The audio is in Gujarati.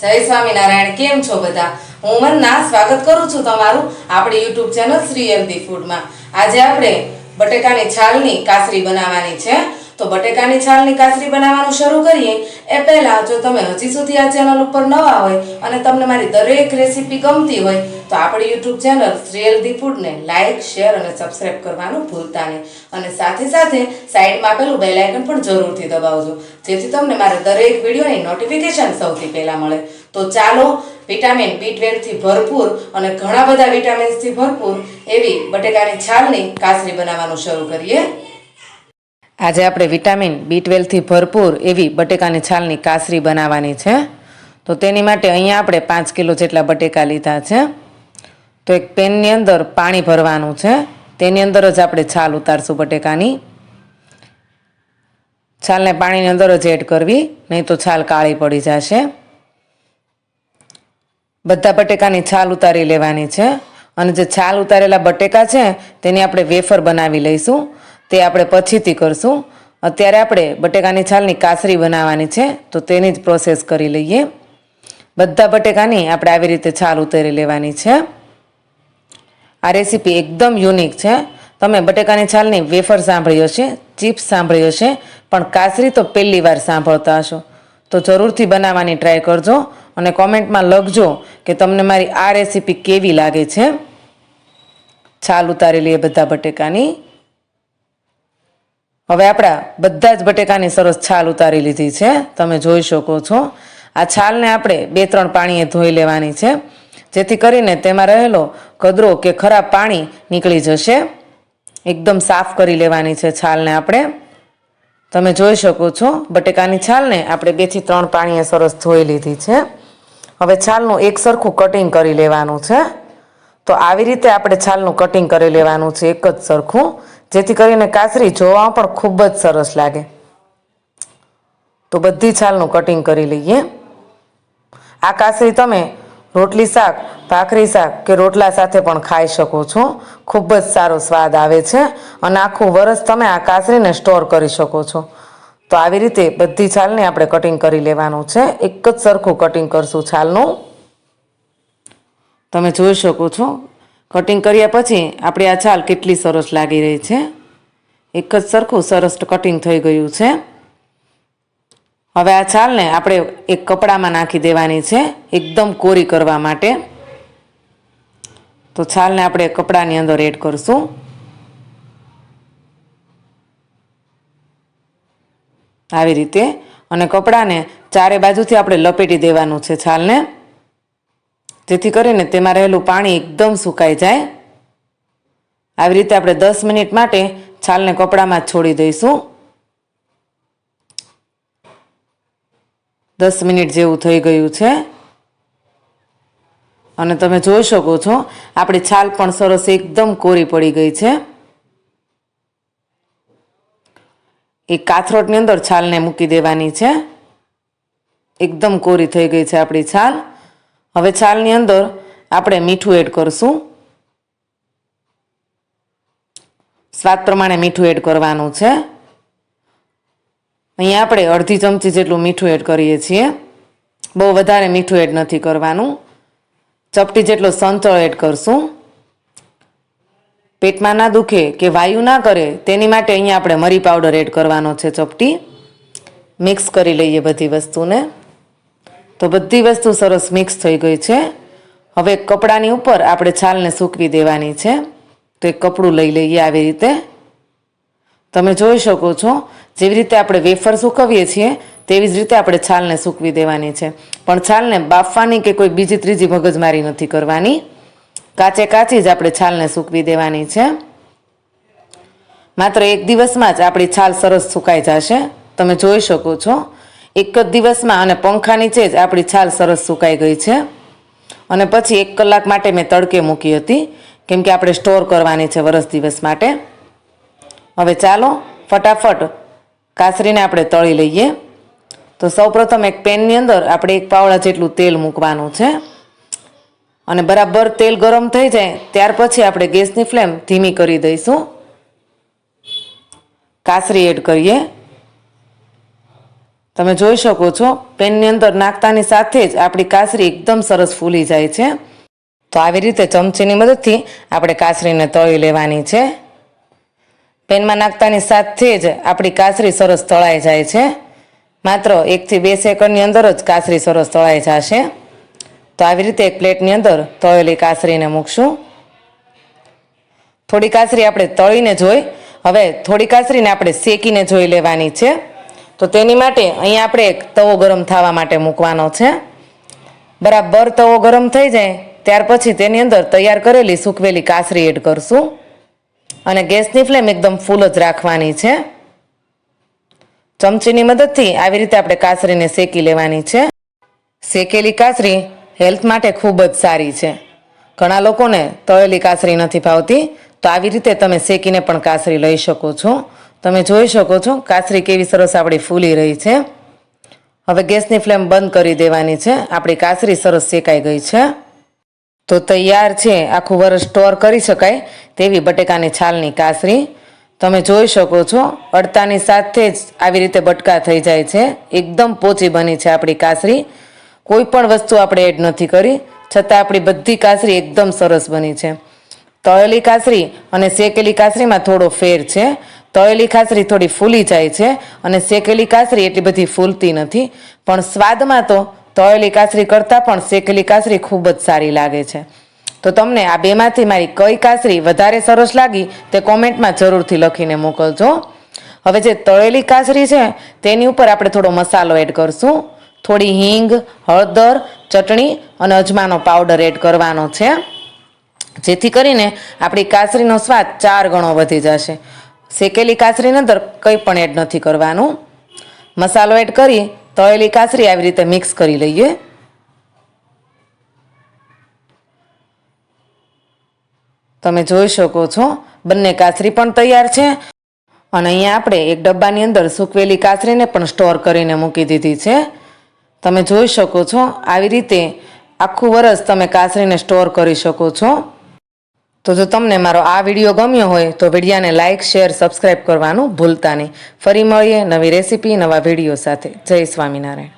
જય સ્વામિનારાયણ, કેમ છો બધા? હું મનના, સ્વાગત કરું છું તમારું આપણી યુટ્યુબ ચેનલ શ્રી હેલ્ધી ફૂડમાં. આજે આપણે બટેકાની છાલની કાસરી બનાવવાની છે. તો બટેકાની છાલની કાસરી બનાવવાનું શરૂ કરીએ એ પહેલા જો તમે હજી સુધી આ ચેનલ ઉપર નવા હોય અને તમને મારી દરેક રેસીપી ગમતી હોય, તો આપણી યુટ્યુબ ચેનલ શ્રી હેલ્ધી ફૂડને લાઇક શેર અને સબસ્ક્રાઇબ કરવાનું ભૂલતા નહીં. અને સાથે સાથે સાઈડમાં આપેલું બેલ પણ જરૂરથી દબાવજો, જેથી તમને મારા દરેક વિડીયોની નોટિફિકેશન સૌથી પહેલાં મળે. તો ચાલો વિટામિન બી ટ્વેલ્વથી ભરપૂર અને ઘણા બધા વિટામિન્સથી ભરપૂર એવી બટેકાની છાલની કાસરી બનાવવાનું શરૂ કરીએ. આજે આપણે વિટામિન બી ટ્વેલ્વથી ભરપૂર એવી બટેકાની છાલની કાસરી બનાવવાની છે. તો તેની માટે અહીંયા આપણે પાંચ કિલો જેટલા બટેકા લીધા છે. તો એક પેનની અંદર પાણી ભરવાનું છે. તેની અંદર જ આપણે છાલ ઉતારશું બટેકાની. છાલને પાણીની અંદર જ એડ કરવી, નહીં તો છાલ કાળી પડી જશે. બધા બટેકાની છાલ ઉતારી લેવાની છે. અને જે છાલ ઉતારેલા બટેકા છે, તેની આપણે વેફર બનાવી લઈશું. તે આપણે પછીથી કરશું. અત્યારે આપણે બટેકાની છાલની કાસરી બનાવવાની છે, તો તેની જ પ્રોસેસ કરી લઈએ. બધા બટેકાની આપણે આવી રીતે છાલ ઉતારી લેવાની છે. આ રેસીપી એકદમ યુનિક છે. તમે બટેકાની છાલની વેફર સાંભળી હશે ચિપ્સ સાંભળી હશે, પણ કાસરી તો પહેલી વાર સાંભળતા હશો. તો જરૂરથી બનાવવાની ટ્રાય કરજો અને કોમેન્ટમાં લખજો કે તમને મારી આ રેસીપી કેવી લાગે છે. છાલ ઉતારી લઈએ બધા બટેકાની. હવે આપણા બધા જ બટેકાની સરસ છાલ ઉતારી લીધી છે. તમે જોઈ શકો છો. આ છાલને આપણે બે ત્રણ પાણીએ ધોઈ લેવાની છે. જેથી કરીને તેમાં રહેલો કદરો કે ખરાબ પાણી નીકળી જશે. એકદમ સાફ કરી લેવાની છે છાલને આપણે. તમે જોઈ શકો છો, બટેકાની છાલને આપણે બેથી ત્રણ પાણીએ સરસ ધોઈ લીધી છે. હવે છાલનું એક સરખું કટિંગ કરી લેવાનું છે. તો આવી રીતે આપણે છાલનું કટિંગ કરી લેવાનું છે, એક જ સરખું. જેથી કરીને કાસરી જોવા પણ ખૂબ જ સરસ લાગે. તો બધી છાલનું કટિંગ કરી લઈએ. આ કાસરી તમે રોટલી શાક, ભાખરી શાક કે રોટલા સાથે પણ ખાઈ શકો છો. ખૂબ જ સારો સ્વાદ આવે છે અને આખું વરસ તમે આ કાસરીને સ્ટોર કરી શકો છો. તો આવી રીતે બધી છાલને આપણે કટિંગ કરી લેવાનું છે. એક જ સરખું કટિંગ કરશું છાલનું. તમે જોઈ શકો છો કટિંગ કર્યા પછી આપણી આ છાલ કેટલી સરસ લાગી રહી છે. એક જ સરખું સરસ કટિંગ થઈ ગયું છે. હવે આ છાલને આપણે એક કપડામાં નાખી દેવાની છે, એકદમ કોરી કરવા માટે. તો છાલને આપણે કપડાની અંદર એડ કરશું. આવી રીતે. અને કપડાને ચારે બાજુથી આપણે લપેટી દેવાનું છે છાલને. જેથી કરીને તેમાં રહેલું પાણી એકદમ સુકાઈ જાય. આવી રીતે આપણે દસ મિનિટ માટે છાલને કપડામાં છોડી દઈશું. દસ મિનિટ જેવું થઈ ગયું છે. અને તમે જોઈ શકો છો, આપણી છાલ પણ સરસ એકદમ કોરી પડી ગઈ છે. એ કાથરોટની અંદર છાલને મૂકી દેવાની છે. એકદમ કોરી થઈ ગઈ છે આપણી છાલ. હવે છાલની અંદર આપણે મીઠું એડ કરશું. સ્વાદ પ્રમાણે મીઠું એડ કરવાનું છે. અહીંયા આપણે અડધી ચમચી જેટલું મીઠું એડ કરીએ છીએ. બહુ વધારે મીઠું એડ નથી કરવાનું. ચપટી જેટલો સંચળ એડ કરશું. પેટમાં ના દુખે કે વાયુ ના કરે તેની માટે અહીંયા આપણે મરી પાવડર એડ કરવાનો છે ચપટી. મિક્સ કરી લઈએ બધી વસ્તુને. તો બધી વસ્તુ સરસ મિક્સ થઈ ગઈ છે. હવે કપડાની ઉપર આપણે છાલને સૂકવી દેવાની છે. તો એક કપડું લઈ લઈએ આવી રીતે. તમે જોઈ શકો છો, જેવી રીતે આપણે વેફર સૂકવીએ છીએ, તેવી જ રીતે આપણે છાલને સૂકવી દેવાની છે. પણ છાલને બાફવાની કે કોઈ બીજી ત્રીજી મગજમારી નથી કરવાની. કાચે કાચી જ આપણે છાલને સૂકવી દેવાની છે. માત્ર એક દિવસમાં જ આપણી છાલ સરસ સુકાઈ જશે. તમે જોઈ શકો છો એક જ દિવસમાં અને પંખા નીચે જ આપણી છાલ સરસ સુકાઈ ગઈ છે. અને પછી એક કલાક માટે મેં તડકે મૂકી હતી, કેમ કે આપણે સ્ટોર કરવાની છે વરસ દિવસ માટે. હવે ચાલો, ફટાફટ કાસરીને આપણે તળી લઈએ. તો સૌપ્રથમ એક પેનની અંદર આપણે એક પાવડા જેટલું તેલ મૂકવાનું છે. અને બરાબર તેલ ગરમ થઈ જાય, ત્યાર પછી આપણે ગેસની ફ્લેમ ધીમી કરી દઈશું. કાસરી એડ કરીએ. તમે જોઈ શકો છો, પેનની અંદર નાખતાની સાથે જ આપણી કાસરી એકદમ સરસ ફૂલી જાય છે. તો આવી રીતે ચમચીની મદદથી આપણે કાસરીને તળી લેવાની છે. પેનમાં નાખતાની સાથે જ આપણી કાસરી સરસ તળાઈ જાય છે. માત્ર એકથી બે સેકન્ડની અંદર જ કાસરી સરસ તળાઈ જશે. તો આવી રીતે એક પ્લેટની અંદર તળેલી કાસરીને મૂકશું. થોડી કાસરી આપણે તળીને જોઈ, હવે થોડી કાસરીને આપણે શેકીને જોઈ લેવાની છે. તો તેની માટે અહીંયા આપણે એક તવો ગરમ થવા માટે મૂકવાનો છે. બરાબર તવો ગરમ થઈ જાય, ત્યાર પછી તેની અંદર તૈયાર કરેલી સૂકવેલી કાસરી એડ કરશું. અને ગેસની ફ્લેમ એકદમ ફૂલ જ રાખવાની છે. ચમચીની મદદથી આવી રીતે આપણે કાસરીને શેકી લેવાની છે. શેકેલી કાસરી હેલ્થ માટે ખૂબ જ સારી છે. ઘણા લોકોને તળેલી કાસરી નથી ભાવતી, તો આવી રીતે તમે શેકીને પણ કાસરી લઈ શકો છો. તમે જોઈ શકો છો કાસરી કેવી સરસ આપણી ફૂલી રહી છે. હવે ગેસની ફ્લેમ બંધ કરી દેવાની છે. આપણી કાસરી સરસ શેકાઈ ગઈ છે. તો તૈયાર છે, આખું વરસ સ્ટોર કરી શકાય તેવી બટેકાની છાલની કાસરી તમે જોઈ શકો છો, અડતાની સાથે જ આવી રીતે બટકા થઈ જાય છે. એકદમ પોચી બની છે આપણી કાસરી કોઈ પણ વસ્તુ આપણે એડ નથી કરી, છતાં આપણી બધી કાસરી એકદમ સરસ બની છે. તળેલી કાસરી અને શેકેલી કાસરીમાં થોડો ફેર છે. તળેલી કાસરી થોડી ફૂલી જાય છે અને શેકેલી કાસરી એટલી બધી ફૂલતી નથી. પણ સ્વાદમાં તો તળેલી કાસરી કરતાં પણ શેકેલી કાસરી ખૂબ જ સારી લાગે છે. તો તમને આ બેમાંથી મારી કઈ કાસરી વધારે સરસ લાગી તે કોમેન્ટમાં જરૂરથી લખીને મોકલજો. હવે જે તળેલી કાસરી છે તેની ઉપર આપણે થોડો મસાલો એડ કરશું. થોડી હિંગ, હળદર, ચટણી અને અજમાનો પાવડર એડ કરવાનો છે. જેથી કરીને આપણી કાસરીનો સ્વાદ ચાર ગણો વધી જશે. શેકેલી કાસરીની અંદર કંઈ પણ એડ નથી કરવાનું. મસાલો એડ કરી, તળેલી કાસરી આવી રીતે મિક્સ કરી લઈએ. તમે જોઈ શકો છો, બંને કાસરી પણ તૈયાર છે. અને અહીંયા આપણે એક ડબ્બાની અંદર સૂકવેલી કાસરીને પણ સ્ટોર કરીને મૂકી દીધી છે. તમે જોઈ શકો છો, આવી રીતે આખું વરસ તમે કાસરીને સ્ટોર કરી શકો છો. તો જો તમને મારો આ વીડિયો ગમ્યો હોય તો વિડીયાને લાઇક શેર સબસ્ક્રાઈબ કરવાનું ભૂલતા નહીં. ફરી મળીએ નવી રેસીપી, નવા વીડિયો સાથે. જય સ્વામિનારાયણ.